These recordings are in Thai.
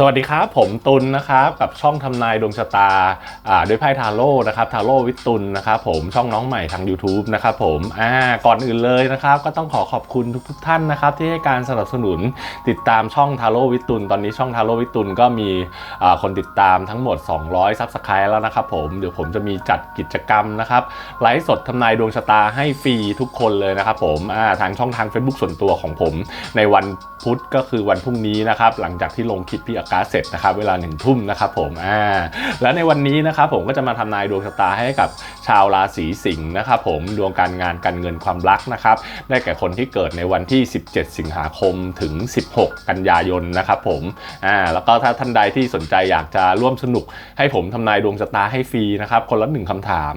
สวัสดีครับ ผมตุลนะครับกับช่องทำนายดวงชะตาด้วยไพ่ทาโร่นะครับทาโร่วิทตุลนะครับผมช่องน้องใหม่ทาง YouTube นะครับผมอ่าก่อนอื่นเลยนะครับ ก็ต้องขอขอบคุณทุกๆท่านนะครับ ที่ให้การสนับสนุนติดตามช่องทาโร่วิทตุลตอนนี้ช่องทาโร่วิทตุลก็มีคนติดตามทั้งหมด 200ซับสไครต์แล้วนะครับผมเดี๋ยวผมจะมีจัดกิจกรรมนะครับไลฟ์สดทำนายดวงชะตาให้ฟรีทุกคนเลยนะครับผมอ่าทางช่องทาง Facebook ส่วนตัวของผม ในวันพุธก็คือวันพรุ่งนี้นะครับหลังจากที่ลงคลิปพี่อากาศเสร็จนะครับเวลาหนึ่งทุ่มนะครับผมอ่าและในวันนี้นะครับผมก็จะมาทำนายดวงชะตาให้กับชาวราศีสิงห์นะครับผมดวงการงานการเงินความรักนะครับได้แก่คนที่เกิดในวันที่ 17 สิงหาคมถึง 16 กันยายนนะครับผมอ่าแล้วก็ถ้าท่านใดที่สนใจอยากจะร่วมสนุก ให้ผมทำนายดวงชะตาให้ฟรีนะครับคนละหนึ่งคำถาม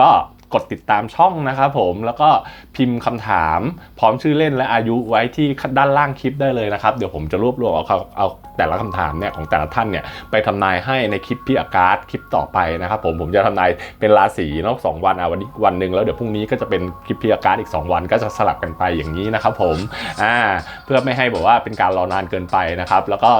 ก็กดติดตามช่องนะครับผมแล้วก็พิมพ์คำถาม พร้อมชื่อเล่นและอายุไว้ที่ด้านล่างคลิปได้เลยนะครับ เดี๋ยวผมจะรวบรวมเอาเอา แต่ละคำถามเนี่ยของแต่ละท่านเนี่ยไปทำนายให้ในคลิปพี่อากาศคลิปต่อไปนะครับผมผมจะทำนายเป็นราศีเนาะสองวันอะวันนี้วันหนึ่งแล้วเดี๋ยวพรุ่งนี้ก็จะเป็นคลิปพี่อากาศอีก 2 วันก็จะสลับกันไปอย่างนี้นะครับผมอ่าเพื่อไม่ให้บอกว่าเป็นการรอนานเกินไปนะครับแล้วก็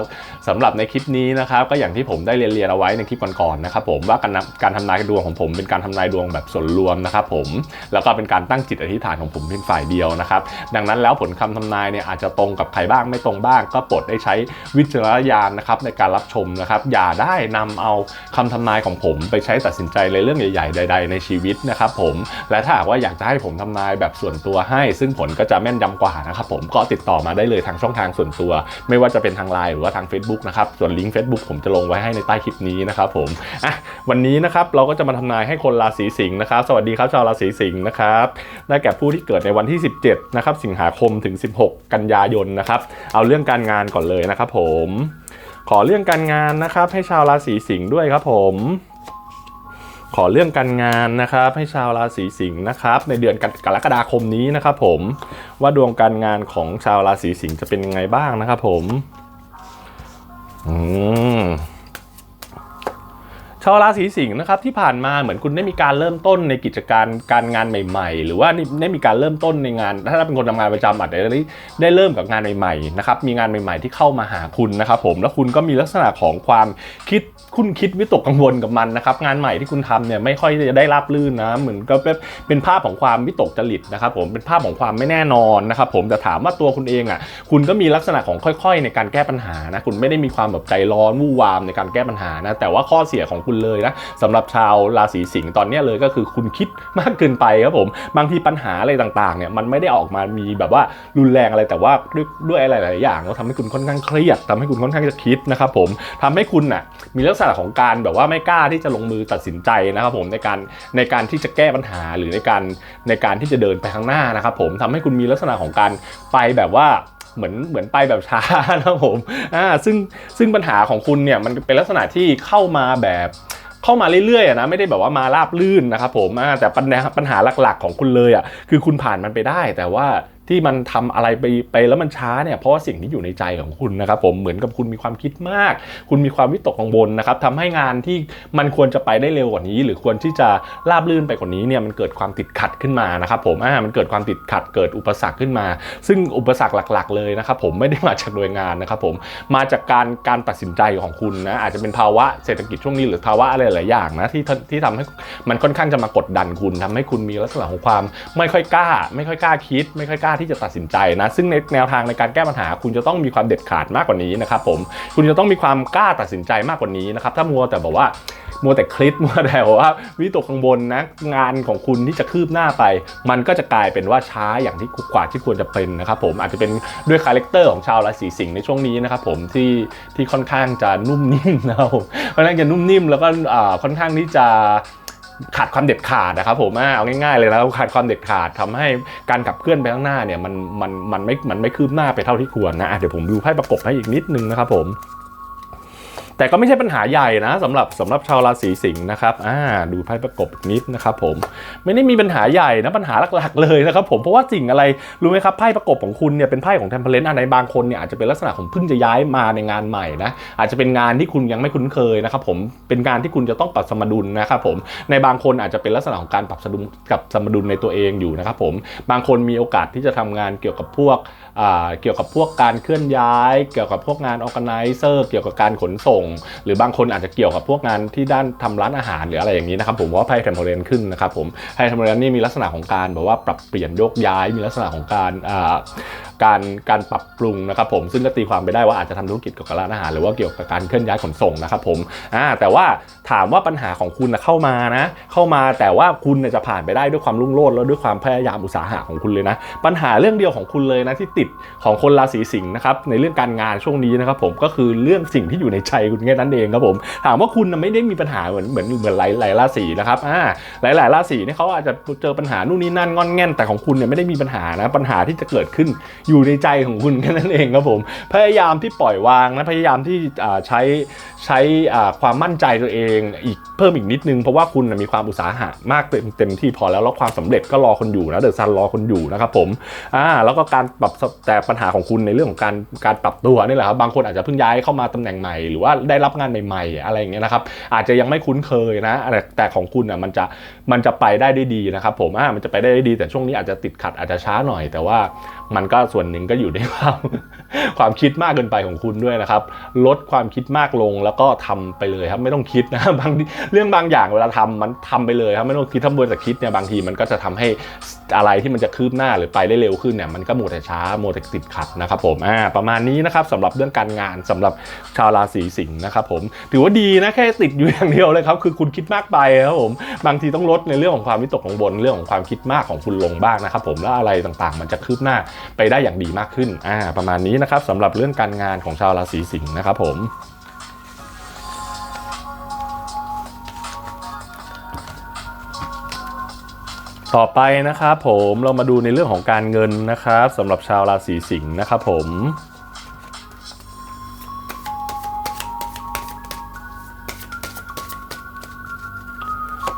สำหรับในคลิปนี้นะครับก็อย่างที่ผมได้เรียนเรียนเอาไว้ในคลิปก่อนๆนะครับผมว่าการการทำนายดวงของผมเป็นการทำนายดวงแบบส่วนรวมนะครับผมแล้วก็เป็นการตั้งจิตอธิษฐานของผมเพียงฝ่ายเดียวนะครับดังนั้นแล้วผลคำทำนายเนี่ยอาจจะตรงกับใครบ้างไม่ตรงบ้าง ก็โปรดได้ใช้วิจารณญาณนะครับในการรับชมนะครับ อย่าได้นำเอาคำทำนายของผมไปใช้ตัดสินใจในเรื่องใหญ่ๆ ใด ๆ ในชีวิตนะครับผมและถ้าหากว่าอยากจะให้ผมทำนายแบบส่วนตัวให้ ซึ่งผลก็จะแม่นยำกว่านะครับผมก็ติดต่อมาได้เลยทางช่องทางส่วนตัว ไม่ว่าจะเป็นทางไลน์หรือว่าทาง Facebook นะครับส่วนลิงก์ Facebook ผมจะลงไว้ให้ในใต้คลิปนี้นะครับผมอะวันนี้นะครับเราก็จะมาทำนายให้คนราศีสิงห์นะครับ สวัสดีครับชาวราศีสิงห์นะครับได้แก่ผู้ที่เกิดในวันที่ 17นะครับสิงหาคมถึง 16 กันยายนนะครับเอาเรื่องการงานก่อนเลยนะครับผมขอเรื่องการงานนะครับ ให้ชาวราศีสิงห์ด้วยครับผม ขอเรื่องการงานนะครับ ให้ชาวราศีสิงห์นะครับ ในเดือนกรกฎาคมนี้นะครับ ผมว่าดวงการงานของชาวราศีสิงห์จะเป็นยังไงบ้างนะครับ ผม อืม ชาวราศีสิงห์นะครับที่ผ่านมาเหมือนคุณได้มีการเริ่มต้นในกิจการการงานใหม่ ๆ หรือว่าได้มีการเริ่มต้นในงาน ถ้าเป็นคนทำงานประจำอาจจะได้ได้เริ่มกับงานใหม่ๆนะครับมีงานใหม่ ๆ ที่เข้ามาหาคุณนะครับผมแล้วคุณก็มีลักษณะของความคิดคุณคิดวิตกกังวลกับมันนะครับงานใหม่ที่คุณทำเนี่ยไม่ค่อยจะได้รับลื่นนะเหมือนก็เป็นภาพของความวิตกจริตนะครับผมเป็นภาพของความไม่แน่นอนนะครับผมแต่ถามว่าตัวคุณเองอะคุณก็มีลักษณะของค่อย ๆ ในการแก้ปัญหานะคุณไม่ได้มีความแบบใจร้อนวู่วามในการแก้ปัญหานะแต่ว่าข้อเสียของคุณเลยนะสำหรับชาวราศีสิงห์ตอนนี้เลยก็คือคุณคิดมากเกินไปครับผมบางทีปัญหาอะไรต่างๆเนี่ยมันไม่ได้ออกมามีแบบว่ารุนแรงอะไรแต่ว่าด้วยด้วยอะไรหลายอย่างก็ทำให้คุณค่อนข้างเครียดทำให้คุณค่อนข้างจะคิดนะครับผมทำให้คุณน่ะมีลักษณะของการแบบว่าไม่กล้าที่จะลงมือตัดสินใจนะครับผมในการในการที่จะแก้ปัญหาหรือในการในการที่จะเดินไปข้างหน้านะครับผมทำให้คุณมีลักษณะของการไปแบบว่า เหมือนเหมือนไปแบบช้านะครับผมอ่าซึ่งซึ่งปัญหาของคุณเนี่ยมันเป็นลักษณะที่เข้ามาแบบเข้ามาเรื่อยๆนะไม่ได้แบบว่ามาราบลื่นนะครับผมแต่ปัญหาปัญหาหลักๆของคุณเลยอะคือคุณผ่านมันไปได้ แต่ว่า ที่มันทำอะไรไปไปแล้วมันช้าเนี่ยเพราะว่าสิ่งที่อยู่ในใจของคุณนะครับผมเหมือนกับคุณมีความคิดมาก คุณมีความวิตกกังวลนะครับทำให้งานที่มันควรจะไปได้เร็วกว่านี้ หรือควรที่จะราบลื่นไปกว่านี้เนี่ยมันเกิดความติดขัดขึ้นมานะครับผมอ่ามันเกิดความติดขัดเกิดอุปสรรคขึ้นมา ซึ่งอุปสรรคหลัก ๆ เลยนะครับผมไม่ได้มาจากหน่วยงานนะครับผมมาจากการการตัดสินใจของคุณนะอาจจะเป็นภาวะเศรษฐกิจช่วงนี้หรือภาวะอะไรหลายอย่างนะที่ที่ทำให้มันค่อนข้างจะมากดดันคุณทำให้คุณมีลักษณะของความไม่ค่อยกล้า ไม่ค่อยกล้าคิด ไม่ค่อยกล้าที่จะตัดสินใจนะ ซึ่งในแนวทางในการแก้ปัญหา คุณจะต้องมีความเด็ดขาดมากกว่านี้นะครับผมคุณจะต้องมีความกล้าตัดสินใจมากกว่านี้นะครับถ้ามัวแต่บอกว่ามัวแต่คลิปมัวแต่ว่าวิตกกังวลนะงานของคุณที่จะคืบหน้าไป มันก็จะกลายเป็นว่าช้าอย่างที่กว่าที่ควรจะเป็นนะครับผมอาจจะเป็นด้วยคาแรคเตอร์ของชาวราศีสิงห์ในช่วงนี้นะครับผมที่ที่ค่อนข้างจะนุ่มนิ่มนะครับผมค่อนข้างจะนุ่มนิ่มแล้วก็ค่อนข้างที่จะ ขาดความเด็ดขาดนะครับผมเอาง่ายๆเลยแล้วขาดความเด็ดขาดทำให้การขับเคลื่อนไปข้างหน้าเนี่ยมันมันมันไม่มันไม่คืบหน้าไปเท่าที่ควรนะเดี๋ยวผมดูไพ่ประกบให้อีกนิดนึงนะครับผม แต่ก็ไม่ใช่ปัญหาใหญ่นะสำหรับสำหรับชาวราศีสิงห์นะครับอ่าดูไพ่ประกบอีกนิดนะครับผมไม่ได้มีปัญหาใหญ่นะปัญหาหลักๆเลยนะครับผมเพราะว่าสิ่งอะไรรู้ไหมครับไพ่ประกบของคุณเนี่ยเป็นไพ่ของเทมเพลนอันในบางคนเนี่ยอาจจะเป็นลักษณะของเพิ่งจะย้ายมาในงานใหม่นะอาจจะเป็นงานที่คุณยังไม่คุ้นเคยนะครับผมเป็นงานที่คุณจะต้องปรับสมดุลนะครับผมในบางคนอาจจะเป็นลักษณะของการปรับสมดุลกับสมดุลในตัวเองอยู่นะครับผมบางคนมีโอกาสที่จะทำงานเกี่ยวกับพวกอ่าเกี่ยวกับพวกการเคลื่อนย้าย เกี่ยวกับพวกงานออ g a แ i เซอร์เกี่ยวกับการขนส่งหรือบางคนอาจจะเกี่ยวกับพวกงานที่ด้านทำร้านอาหารหรืออะไรอย่างนี้นะครับผมเพราะว่าไพ่เทมเพลนขึ้นนะครับผมไพ่เทมเพลนนี่มีลักษณะของการแบบว่าปรับเปลี่ยนโยกย้ายมีลักษณะของการอ่า การการปรับปรุงนะครับผมซึ่งก็ตีความไปได้ว่าอาจจะทำธุรกิจเกี่ยวกับร้านอาหารหรือว่าเกี่ยวกับการเคลื่อนย้ายขนส่งนะครับผมอ่าแต่ว่าถามว่าปัญหาของคุณนะเข้ามานะเข้ามาแต่ว่าคุณจะผ่านไปได้ด้วยความรุ่งโรจน์แล้วด้วยความพยายามอุตสาหะของคุณเลยนะ ปัญหาเรื่องเดียวของคุณเลยนะที่ติดของคนราศีสิงห์นะครับในเรื่องการงานช่วงนี้นะครับผมก็คือเรื่องสิ่งที่อยู่ในใจคุณแค่นั้นเองครับผมถามว่าคุณไม่ได้มีปัญหาเหมือนเหมือนเหมือนหลายหลายราศีนะครับอ่าหลายหลายราศีเนี่ยเขาอาจจะเจอปัญหานู่นนี่นั่นงอนแง่นแต่ของคุณเนี่ยไม่ได้มีปัญหานะปัญหาที่จะเกิดขึ้นอยู่ในใจของคุณแค่นั้นเองครับผม พยายามที่ปล่อยวางนะพยายามที่ใช้ใช้ความมั่นใจตัวเองอีกเพิ่มอีกนิดนึง เพราะว่าคุณมีความอุตสาหะมากเต็มเต็มที่พอแล้วแล้วความสำเร็จก็รอคนอยู่นะเดอะซันรอคนอยู่นะครับผมอ่าแล้วก็การปรับแต่ปัญหาของคุณในเรื่องของการการปรับตัวนี่แหละครับบางคนอาจจะเพิ่งย้ายเข้ามาตำแหน่งใหม่หรือว่าได้รับงานใหม่ๆ อะไรอย่างเงี้ยนะครับอาจจะยังไม่คุ้นเคยนะแต่แต่ของคุณอะมันจะมันจะไปได้ได้ดีนะครับผมอ่ามันจะไปได้ได้ดี แต่ช่วงนี้อาจจะติดขัดอาจจะช้าหน่อยแต่ว่า มันก็ส่วนหนึ่งก็อยู่ในความความคิดมากเกินไปของคุณด้วยนะครับ ลดความคิดมากลงแล้วก็ทำไปเลยครับ ไม่ต้องคิดนะบางเรื่องบางอย่างเวลาทำมันทำไปเลยครับไม่ต้องคิดถ้ามัวแต่คิดเนี่ยบางทีมันก็จะทำให้อะไรที่มันจะคืบหน้าหรือไปได้เร็วขึ้นเนี่ยมันก็มัวแต่ช้ามัวแต่ติดขัดนะครับผมอ่าประมาณนี้นะครับสำหรับเรื่องการงานสำหรับชาวราศีสิงห์นะครับผมถือว่าดีนะแค่ติดอยู่อย่างเดียวเลยครับคือคุณคิดมากไปครับผมบางทีต้องลดในเรื่องของความวิตกกังวลเรื่องของความคิดมากของคุณลงบ้างนะครับผมแล้วอะไรต่างๆ มันจะคืบหน้าไปได้อย่างดีมากขึ้นอ่าประมาณนี้นะครับสำหรับเรื่องการงานของชาวราศีสิงห์นะครับผมต่อไปนะครับผมเรามาดูในเรื่องของการเงินนะครับสำหรับชาวราศีสิงห์นะครับผม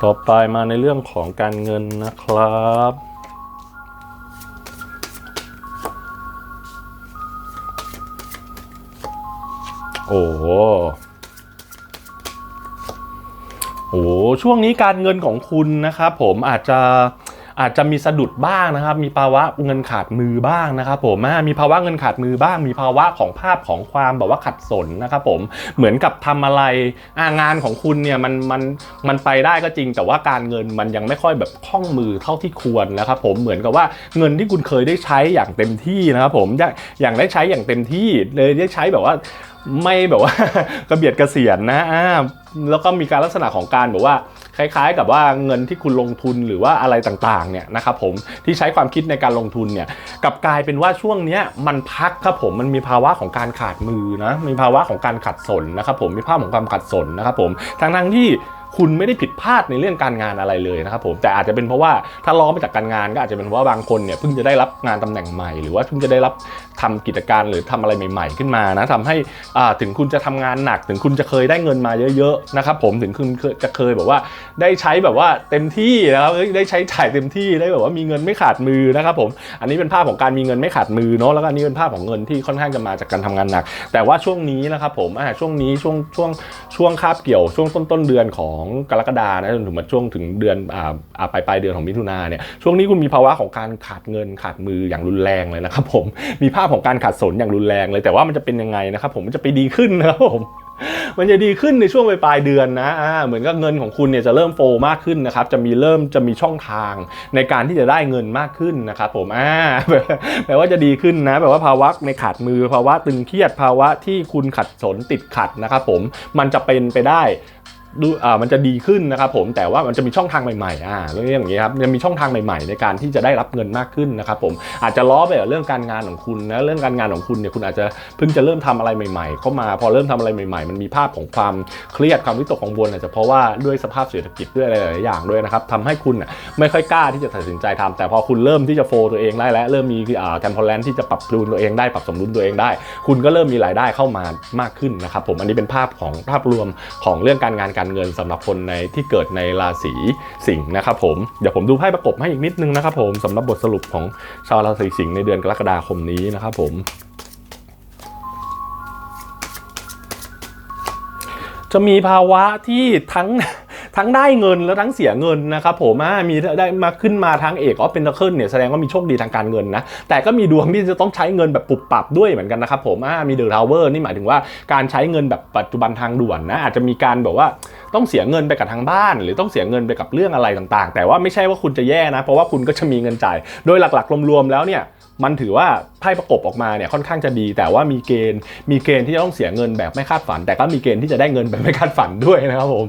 ต่อไปมาในเรื่องของการเงินนะครับ โอ้โหโอ้โหช่วงนี้การเงินของคุณนะครับผมอาจจะอาจจะมีสะดุดบ้างนะครับ มีภาวะเงินขาดมือบ้างนะครับ ผมมีภาวะเงินขาดมือบ้าง มีภาวะของภาพของความแบบว่าขัดสนนะครับ ผมเหมือนกับทำอะไรอางานของคุณเนี่ยมันมันมันไปได้ก็จริง แต่ว่าการเงินมันยังไม่ค่อยแบบคล่องมือเท่าที่ควรนะครับ ผมเหมือนกับว่าเงินที่คุณเคยได้ใช้อย่างเต็มที่นะครับ ผมอย่างได้ใช้อย่างเต็มที่เลยได้ใช้แบบว่า ไม่แบบว่ากระเบียดกระเสียนนะอ่าแล้วก็มีการลักษณะของการแบบว่าคล้าย ๆ กับว่าเงินที่คุณลงทุนหรือว่าอะไรต่างๆเนี่ยนะครับผมที่ใช้ความคิดในการลงทุนเนี่ยกับกลายเป็นว่าช่วงเนี้ยมันพักครับผมมันมีภาวะของการขาดมือนะมีภาวะของการขัดสนนะครับผมมีภาพของความขัดสนนะครับผมทั้งทั้งที่คุณไม่ได้ผิดพลาดในเรื่องการงานอะไรเลยนะครับผมแต่อาจจะเป็นเพราะว่าถ้าล้อมาจากการงานก็อาจจะเป็นเพราะว่าบางคนเนี่ยเพิ่งจะได้รับงานตำแหน่งใหม่หรือว่าเพิ่งจะได้รับ ทำกิจการหรือทำอะไรใหม่ๆ ขึ้นมานะทำให้อ่าถึงคุณจะทำงานหนัก ถึงคุณจะเคยได้เงินมาเยอะๆนะครับผมถึงคุณจะเคยแบบว่าได้ใช้แบบว่าเต็มที่นะครับได้ใช้จ่ายเต็มที่ได้แบบว่ามีเงินไม่ขาดมือนะครับผมอันนี้เป็นภาพของการมีเงินไม่ขาดมือเนาะแล้วก็นนี้เป็นภาพของเงินที่ค่อนข้างจะมาจากการทำงานหนัก แต่ว่าช่วงนี้นะครับผมช่วงนี้ช่วงช่วงช่วงคาบเกี่ยวช่วงต้นต้นเดือนของกรกฎานะจนถึงมาช่วงถึงเดือนอ่าปลายปลายเดือนของมิถุนาเนี่ยช่วงนี้คุณมีภาวะของการขาดเงินขาดมืออย่างรุนแรงเลยนะครับผมมีภาพาพของการขาดสนอย่างรุนแรงเลยแต่ว่ามันจะเป็นยังไงนะครับผมมันจะไปดีขึ้นนะครับผมมันจะดีขึ้นในช่วงปลายเดือนนะอ่าเหมือนกับเงินของคุณเนี่ยจะเริ่มโฟลว์มากขึ้นนะครับ จะมีเริ่มจะมีช่องทางในการที่จะได้เงินมากขึ้นนะครับผม อ่า แปลว่าจะดีขึ้นนะ แปลว่าภาวะในขาดมือภาวะตึงเครียดภาวะที่คุณขัดสนติดขัดนะครับผม มันจะเป็นไปได้ ดูอ่ามันจะดีขึ้นนะครับผมแต่ว่ามันจะมีช่องทางใหม่ๆอ่าเรื่องอย่างนี้ครับมันมีช่องทางใหม่ ๆ ในการที่จะได้รับเงินมากขึ้นนะครับผมอาจจะล้อไปกับเรื่องการงานของคุณนะเรื่องการงานของคุณเนี่ยคุณอาจจะเพิ่งจะเริ่มทำอะไรใหม่ ๆ เข้ามาพอเริ่มทำอะไรใหม่ ๆ มันมีภาพของความเครียดความวิตกกังวลอาจจะเพราะว่าด้วยสภาพเศรษฐกิจด้วยอะไรหลายอย่างด้วยนะครับทำให้คุณน่ะไม่ค่อยกล้าที่จะตัดสินใจทำแต่พอคุณเริ่มที่จะโฟตัวเองได้แล้วเริ่มมีอ่าแทมเพลนที่จะปรับจูนตัวเองได้ปรับสมดุลตัวเองได้ คุณก็เริ่มมีรายได้เข้ามามากขึ้นนะครับผมอันนี้เป็นภาพของภาพรวมของเรื่องการงานการเงินสำหรับคนในที่เกิดในราศีสิงห์นะครับผมเดี๋ยวผมดูไพ่ประกบให้อีกนิดนึงนะครับผมสำหรับบทสรุปของชาวราศีสิงห์ในเดือนกรกฎาคมนี้นะครับผมจะมีภาวะที่ทั้ง ทั้งได้เงินแล้วทั้งเสียเงินนะครับผมอ่ามีได้มาขึ้นมาทั้งเอกออฟเป็นเคิลเนี่ยแสดงว่ามีโชคดีทางการเงินนะแต่ก็มีดวงที่จะต้องใช้เงินแบบปรับปรับด้วยเหมือนกันนะครับผมอ่ามีเดอะทาวเวอร์นี่หมายถึงว่าการใช้เงินแบบปัจจุบันทางด่วนนะอาจจะมีการแบบว่าต้องเสียเงินไปกับทางบ้าน หรือต้องเสียเงินไปกับเรื่องอะไรต่างๆ แต่ว่าไม่ใช่ว่าคุณจะแย่นะ เพราะว่าคุณก็จะมีเงินจ่าย โดยหลักๆรวมๆแล้วเนี่ย มันถือว่าไพ่ประกบออกมาเนี่ยค่อนข้างจะดี แต่ว่ามีเกณฑ์มีเกณฑ์ที่จะต้องเสียเงินแบบไม่คาดฝัน แต่ก็มีเกณฑ์ที่จะได้เงินแบบไม่คาดฝันด้วยนะครับผม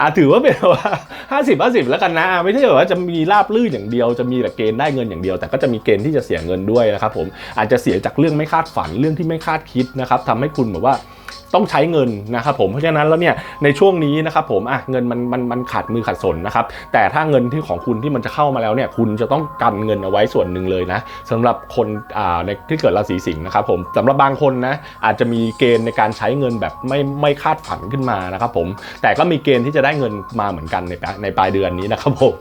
อะถือว่าเป็นว่าห้าสิบห้าสิบแล้วกันนะ ไม่ใช่ว่าจะมีลาบลื่นอย่างเดียวจะมีแต่เกณฑ์ได้เงินอย่างเดียว แต่ก็จะมีเกณฑ์ที่จะเสียเงินด้วยนะครับผมอาจจะเสียจากเรื่องไม่คาดฝันเรื่องที่ไม่คาดคิดนะครับทำให้คุณแบบว่า ต้องใช้เงินนะครับผมเพราะฉะนั้นแล้วเนี่ยในช่วงนี้นะครับผมอะเงินมันมันมันขาดมือขาดสนนะครับแต่ถ้าเงินที่ของคุณที่มันจะเข้ามาแล้วเนี่ยคุณจะต้องกันเงินเอาไว้ส่วนหนึ่งเลยนะสำหรับคนอ่าในที่เกิดราศีสิงห์นะครับผมสำหรับบางคนนะอาจจะมีเกณฑ์ในการใช้เงินแบบไม่ไม่คาดฝันขึ้นมานะครับผมแต่ก็มีเกณฑ์ที่จะได้เงินมาเหมือนกันในในปลายเดือนนี้นะครับผม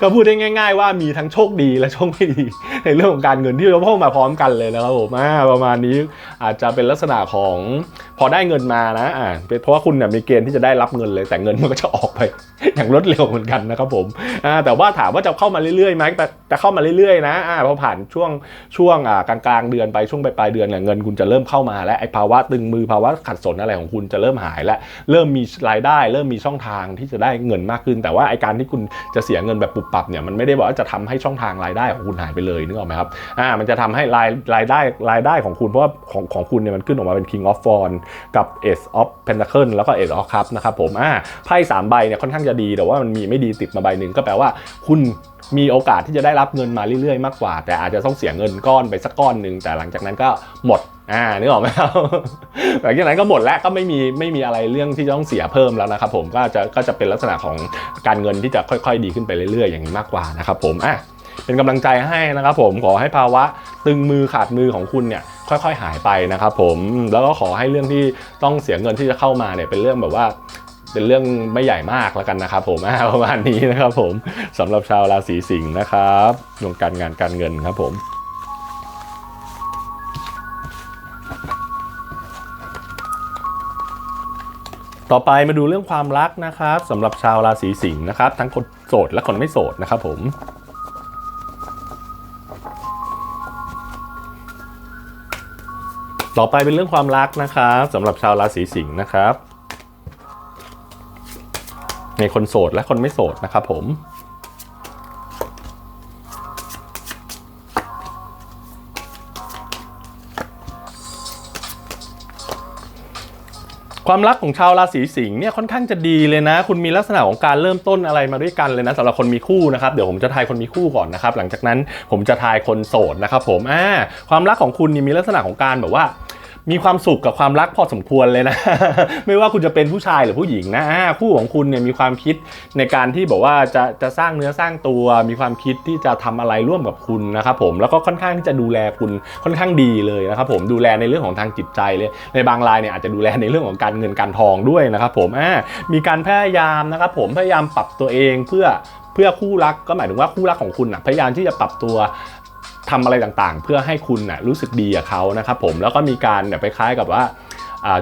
ก็พูดได้ง่าย ๆ ว่ามีทั้งโชคดีและโชคไม่ดีในเรื่องของการเงินที่เราเข้ามาพร้อมกันเลยนะครับผมประมาณนี้อาจจะเป็นลักษณะของพอได้เงินมานะอ่าเป็นเพราะว่าคุณเนี่ยมีเกณฑ์ที่จะได้รับเงินเลย แต่เงินมันก็จะออกไป อย่างรวดเร็วเหมือนกันนะครับผมอ่าแต่ว่าถามว่าจะเข้ามาเรื่อยๆไหมแต่จะเข้ามาเรื่อยๆนะอ่าพอผ่านช่วงช่วงอ่ากลางๆเดือนไปช่วงปลายๆเดือนเนี่ยเงินคุณจะเริ่มเข้ามาแล้วไอ้ภาวะตึงมือภาวะขัดสนอะไรของคุณจะเริ่มหายแล้วเริ่มมีรายได้ เริ่มมีช่องทางที่จะได้เงินมากขึ้น แต่ว่าไอ้การที่คุณจะเสียเงินแบบปุบปับเนี่ยมันไม่ได้บอกว่าจะทำให้ช่องทางรายได้ของคุณหายไปเลยนึกออกไหมครับอ่ามันจะทำให้รายรายได้รายได้ของคุณเพราะว่าของของคุณเนี่ยมันขึ้นออกมาเป็น King of f o n กับ Ace of Pentacle แล้วก็ Ace of Cup นะครับผมอ่าไพ่สามใบเนี่ยค่อนข้างจะดีแต่ว่ามันมีไม่ดีติดมาใบหนึ่งก็แปลว่าคุณมีโอกาสที่จะได้รับเงินมาเรื่อยๆ มากกว่า แต่อาจจะต้องเสียเงินก้อนไปสักก้อนหนึ่งแต่หลังจากนั้นก็หมดอ่านึกออกไหมครับหลังจากนั้นก็หมดแล้วก็ไม่มีไม่มีอะไรเรื่องที่จะต้องเสียเพิ่มแล้วนะครับผมก็จะก็จะเป็นลักษณะของการเงินที่จะค่อย ๆ ดีขึ้นไปเรื่อยๆ อย่างนี้มากกว่านะครับผมอะ เป็นกำลังใจให้นะครับผมขอให้ภาวะตึงมือขาดมือของคุณเนี่ยค่อยๆ หายไปนะครับผมแล้วก็ขอให้เรื่องที่ต้องเสียเงินที่จะเข้ามาเนี่ยเป็นเรื่องแบบว่าเป็นเรื่องไม่ใหญ่มากแล้วกันนะครับผมประมาณนี้นะครับผมสำหรับชาวราศีสิงห์นะครับดวงการงานการเงินครับผมต่อไปมาดูเรื่องความรักนะครับสำหรับชาวราศีสิงห์นะครับ ทั้งคนโสดและคนไม่โสดนะครับผม ต่อไปเป็นเรื่องความรักนะครับสำหรับชาวราศีสิงห์นะครับ ในคนโสดและคนไม่โสดนะครับผม ความรักของชาวราศีสิงห์เนี่ยค่อนข้างจะดีเลยนะ คุณมีลักษณะของการเริ่มต้นอะไรมาด้วยกันเลยนะสำหรับคนมีคู่นะครับเดี๋ยวผมจะทายคนมีคู่ก่อนนะครับหลังจากนั้นผมจะทายคนโสดนะครับผมอ่าความรักของคุณนี่มีลักษณะของการแบบว่า มีความสุขกับความรักพอสมควรเลยนะ ไม่ว่าคุณจะเป็นผู้ชายหรือผู้หญิงนะคู่ของคุณเนี่ยมีความคิดในการที่บอกว่าจะจะสร้างเนื้อสร้างตัว มีความคิดที่จะทำอะไรร่วมกับคุณนะครับผมแล้วก็ค่อนข้างที่จะดูแลคุณค่อนข้างดีเลยนะครับผมดูแลในเรื่องของทางจิตใจเลยในบางรายเนี่ยอาจจะดูแลในเรื่องของการเงินการทองด้วยนะครับผมอ่ามีการพยายามนะครับผมพยายามปรับตัวเองเพื่อเพื่อคู่รักก็หมายถึงว่าคู่รักของคุณนะพยายามที่จะปรับตัว ทำอะไรต่างๆ เพื่อให้คุณนะรู้สึกดีกับเขานะครับผมแล้วก็มีการไปคล้ายกับว่า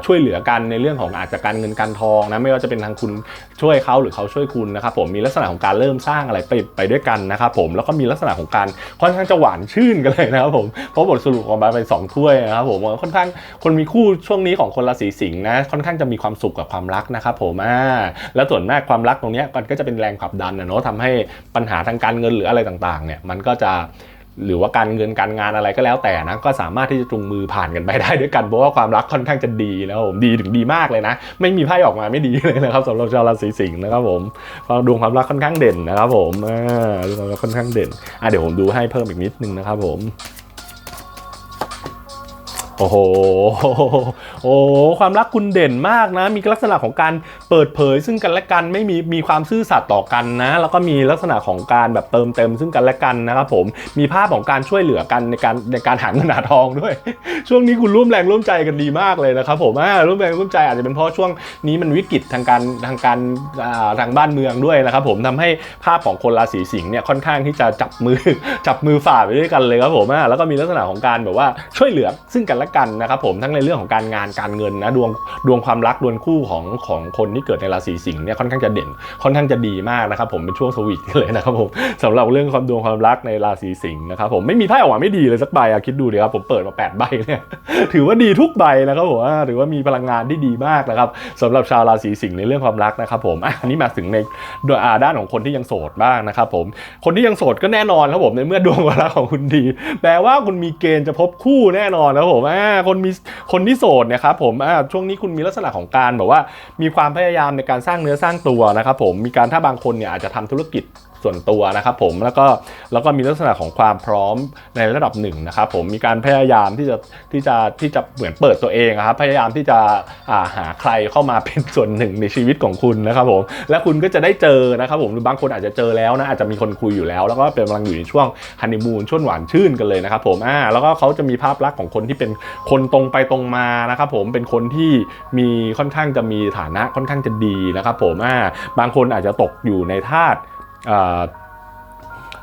ช่วยเหลือกันในเรื่องของอาจจะการเงินการทองนะไม่ว่าจะเป็นทางคุณช่วยเขาหรือเขาช่วยคุณนะครับผมมีลักษณะของการเริ่มสร้างอะไรไปไปด้วยกันนะครับผมแล้วก็มีลักษณะของการค่อนข้างจะหวานชื่นกันเลยนะครับผมเพราะบทสรุปออกมาเป็นสองถ้วยนะครับผมค่อนข้างคนมีคู่ช่วงนี้ของคนราศีสิงห์นะค่อนข้างจะมีความสุขกับความรักนะครับผมอ่าแล้วส่วนมากความรักตรงนี้มันก็จะเป็นแรงผลักดันนะเนาะทำให้ปัญหาทางการเงินหรืออะไรต่างๆเนี่ยมันก็จะ หรือว่าการเงินการงานอะไรก็แล้วแต่นะก็สามารถที่จะจูงมือผ่านกันไปได้ด้วยกันเพราะว่าความรักค่อนข้างจะดีนะครับผมดีถึงดีมากเลยนะ ไม่มีไพ่ออกมาไม่ดีเลยนะครับสำหรับชาวราศีสิงห์นะครับผมความดวงความรักค่อนข้างเด่นนะครับผมอ่าดวงความรักค่อนข้างเด่นอะเดี๋ยวผมดูให้เพิ่มอีกนิดนึงนะครับผม โอ้โห โอ้โหความรักคุณเด่นมากนะ มีลักษณะของการเปิดเผย ซึ่งกันและกัน ไม่มี มีความซื่อสัตย์ต่อกันนะ แล้วก็มีลักษณะของการแบบเติมเต็มซึ่งกันและกันนะครับผม มีภาพของการช่วยเหลือกันในการในการหาเงินหาทองด้วย ช่วงนี้คุณร่วมแรงร่วมใจกันดีมากเลยนะครับผมร่วมแรงร่วมใจอาจจะเป็นเพราะช่วงนี้มันวิกฤตทางการทางการทางบ้านเมืองด้วยนะครับผมทำให้ภาพของคนราศีสิงห์เนี่ยค่อนข้างที่จะจับมือจับมือฝ่าไปด้วยกันเลยครับผมแล้วก็มีลักษณะของการแบบว่าช่วยเหลือซึ่งกันและกันนะครับผมทั้งในเรื่องของการงานการเงินนะดวงดวงความรักดวงคู่ของของคนที่เกิดในราศีสิงห์เนี่ยค่อนข้างจะเด่นค่อนข้างจะดีมากนะครับผมเป็นช่วงสวีทกันเลยนะครับผมสำหรับเรื่องความดวงความรักในราศีสิงห์นะครับผมไม่มีไพ่ออกมาไม่ดีเลยสักใบอะคิดดูดิครับผมเปิดมาแปดใบเนี่ยถือว่าดีทุกใบนะครับผมอ่าถือว่ามีพลังงานที่ดีมากนะครับสำหรับชาวราศีสิงห์ในเรื่องความรักนะครับผมอันนี้มาถึงในด้านของคนที่ยังโสดบ้างนะครับผมคนที่ยังโสดก็แน่นอนครับผมในเมื่อดวงความรักของคุณดีแปลว่าคุณมีเกณฑ์จะพบคู่แน่นอนนะครับผมอ่าคนมีคนที่โสดเนี่ยครับผมอ่าช่วงนี้คุณมีลักษณะของการแบบว่า มีความพยายามในการสร้างเนื้อสร้างตัวนะครับผมมีการถ้าบางคนเนี่ยอาจจะทำธุรกิจส่วนตัวนะครับผมแล้วก็แล้วก็มีลักษณะของความพร้อมในระดับหนึ่งนะครับผมมีการพยายามที่จะที่จะที่จะเหมือนเปิดตัวเองครับพยายามที่จะาหาใครเข้ามาเป็นส่วนหนึ่งในชีวิตของคุณนะครับผมและคุณก็จะได้เจอนะครับผมหรือบางคนอาจจะเจอแล้วนะอาจจะมีคนคุยอยู่แล้ว แล้วก็เป็นกำลังอยู่ในช่วงฮันนีมูนช่วงหวานชื่นกันเลยนะครับผมอ่าแล้วก็เขาจะมีภาพลักษณ์ของคนที่เป็นคนตรงไปตรงมานะครับผมเป็นคนที่มีค่อนข้างจะมีฐานะค่อนข้างจะดีนะครับผมอ่าบางคนอาจจะตกอยู่ในธาตุ อ่า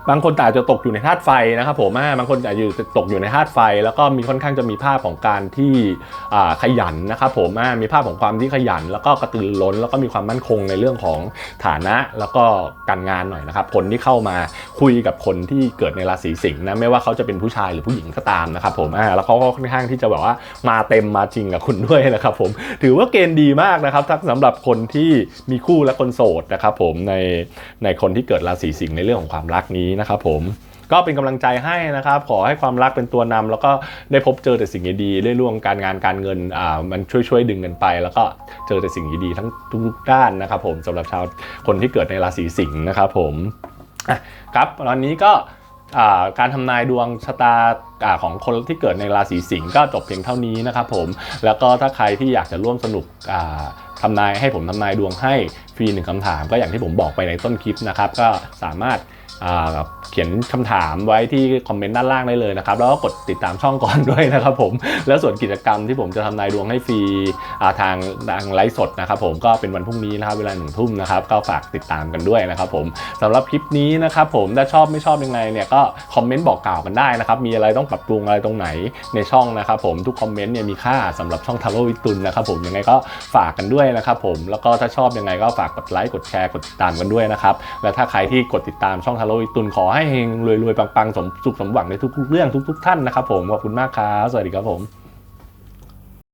บางคนอาจจะตกอยู่ในธาตุไฟนะครับผมอ่าบางคนอาจจะตกอยู่ในธาตุไฟ แล้วก็มีค่อนข้างจะมีภาพของการที่ขยันนะครับผมอ่ามีภาพของความที่ขยัน แล้วก็กระตือรือร้น แล้วก็มีความมั่นคงในเรื่องของฐานะแล้วก็การงานหน่อยนะครับคนที่เข้ามาคุยกับคนที่เกิดในราศีสิงห์นะไม่ว่าเขาจะเป็นผู้ชายหรือผู้หญิงก็ตามนะครับผมอ่าแล้วเขาก็ค่อนข้างที่จะแบบว่ามาเต็มมาจริงกับคุณด้วยนะครับผมถือว่าเกณฑ์ดีมากนะครับทั้งสำหรับคนที่มีคู่และคนโสดนะครับผมในในคนที่เกิดราศีสิงห์ในเรื่องของความรักนี้นะครับผมก็เป็นกำลังใจให้นะครับ ขอให้ความรักเป็นตัวนำแล้วก็ได้พบเจอแต่สิ่งดีๆเรื่องของการงานการเงินอ่ามันช่วยๆดึงกันไป แล้วก็เจอแต่สิ่งดีๆทั้งทุกๆด้านนะครับ ผมสำหรับชาวคนที่เกิดในราศีสิงห์นะครับ ผมครับตอนนี้ก็การทำนายดวงชะตาของคนที่เกิดในราศีสิงห์ก็จบเพียงเท่านี้นะครับผม แล้วก็ถ้าใครที่อยากจะร่วมสนุกอ่าทำนายให้ผมทำนายดวงให้ฟรีหนึ่งคำถาม ก็อย่างที่ผมบอกไปในต้นคลิปนะครับ ก็สามารถ เขียนคำถามไว้ที่คอมเมนต์ด้านล่างได้เลยนะครับ แล้วก็กดติดตามช่องก่อนด้วยนะครับผม แล้วส่วนกิจกรรมที่ผมจะทำนายดวงให้ฟรีาทางทางไลฟ์สดนะครับผมก็เป็นวันพรุ่งนี้นะครับเวลาหนึ่งทุ่มนะครับก็ฝากติดตามกันด้วยนะครับผมสำหรับคลิปนี้นะครับผมถ้าชอบไม่ชอบยังไงเนี่ยก็คอมเมนต์บอกกล่าวกันได้นะครับมีอะไรต้องปรับปรุงอะไรตรงไหนในช่องนะครับผมทุกคอมเมนต์เนี่ยมีค่าสำหรับช่องทาโร่วิตุนนะครับผมยังไงก็ฝากกันด้วยนะครับผมแล้วก็ถ้าชอบยังไงก็ฝากกดไลค์กดแชร์กดติดตามกันด้วยนะครับและถ้าใครที่กดติดตามช่องโร่วิตุนขอให้เฮงรวยๆปังๆสมสุขสมหวังในทุกๆเรื่องทุก ๆ ท่านนะครับผมขอบคุณมากครับสวัสดีครับผม